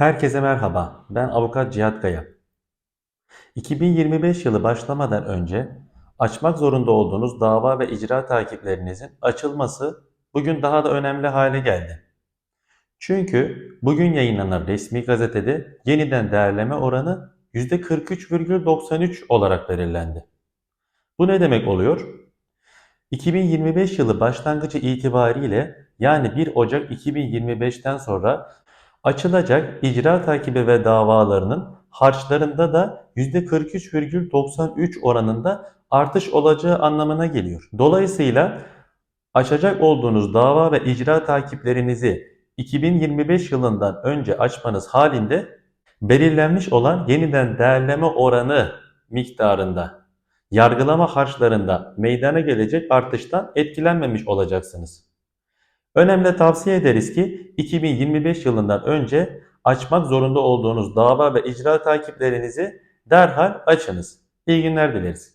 Herkese merhaba. Ben avukat Cihat Kaya. 2025 yılı başlamadan önce açmak zorunda olduğunuz dava ve icra takiplerinizin açılması bugün daha da önemli hale geldi. Çünkü bugün yayınlanan resmi gazetede yeniden değerleme oranı %43,93 olarak belirlendi. Bu ne demek oluyor? 2025 yılı başlangıcı itibariyle yani 1 Ocak 2025'ten sonra açılacak icra takibi ve davalarının harçlarında da %43,93 oranında artış olacağı anlamına geliyor. Dolayısıyla açacak olduğunuz dava ve icra takiplerinizi 2025 yılından önce açmanız halinde belirlenmiş olan yeniden değerleme oranı miktarında yargılama harçlarında meydana gelecek artıştan etkilenmemiş olacaksınız. Önemli tavsiye ederiz ki 2025 yılından önce açmak zorunda olduğunuz dava ve icra takiplerinizi derhal açınız. İyi günler dileriz.